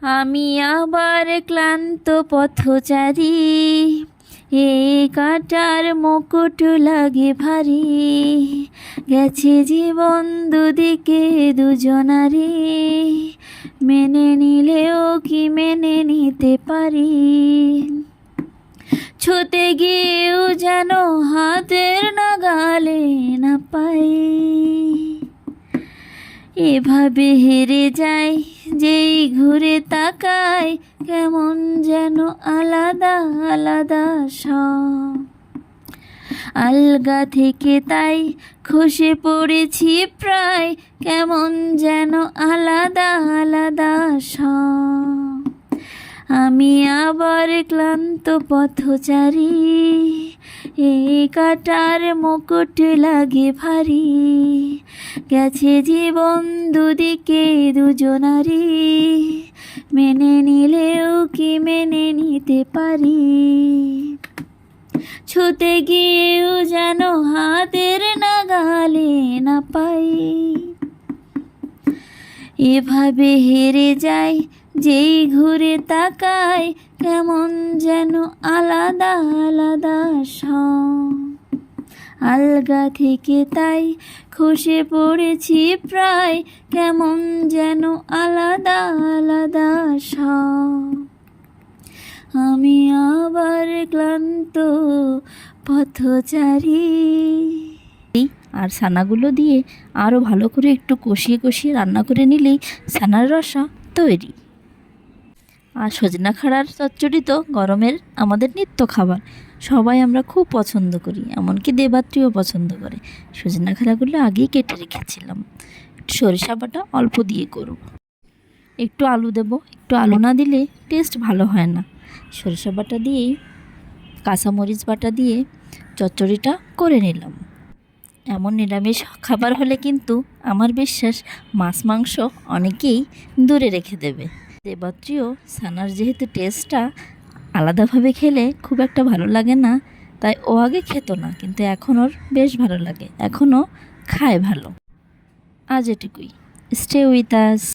আমি আবার ক্লান্ত পথচারী। এ কাটার মুকুট লাগে ভারী। গেছে জীবন দুদিকে দুজনারি। মেনে নিলেও কি মেনে নিতে পারি? ছুতে গিয়েও যেন হাতের নাগালে না পাই। এভাবে হেরে যাই যেই ঘুরে তাকাই কেমন যেন আলাদা আলাদা সব। আলগা থেকে তাই খসে পড়েছি প্রায়, কেমন যেন আলাদা আলাদা সব। আমি আবার ক্লান্ত পথচারী কাটার মুকুট লাগে ভারী। গেছে জীবন দুদিকে দুজনারি মেনে নিলেও কি মেনে নিতে পারি? ছুতে গিয়েও যেন হাতের নাগালে না পাই। এভাবে হেরে যাই, যেই ঘুরে তাকায় কেমন যেন আলাদা আলাদা সব আলগা থেকে তাই খসে পড়েছি প্রায়। কেমন যেন আলাদা আলাদা সব আমি আবার ক্লান্ত পথচারী। আর ছানাগুলো দিয়ে আরও ভালো করে একটু কষিয়ে কষিয়ে রান্না করে নিলেই ছানার রসা তৈরি। আর সজনা খাড়ার চচ্চড়ি তো গরমের আমাদের নিত্য খাবার। সবাই আমরা খুব পছন্দ করি, এমনকি দেবাত্রীও পছন্দ করে। সজনা খাড়াগুলো আগেই কেটে রেখেছিলাম। সরিষা বাটা অল্প দিয়ে করব। একটু আলু দেব, একটু আলু না দিলে টেস্ট ভালো হয় না। সরিষা বাটা দিয়েই, কাঁচামরিচ বাটা দিয়ে চচ্চড়িটা করে নিলাম। এমন নিরামিষ খাবার হলে কিন্তু আমার বিশ্বাস মাছ, মাংস অনেকেই দূরে রেখে দেবে। দেবাত্রীও সানার যেহেতু টেস্টটা আলাদাভাবে খেলে খুব একটা ভালো লাগে না, তাই ও আগে খেত না, কিন্তু এখন ওর বেশ ভালো লাগে। এখনও খায় ভালো। আজ এটুকুই। Stay with us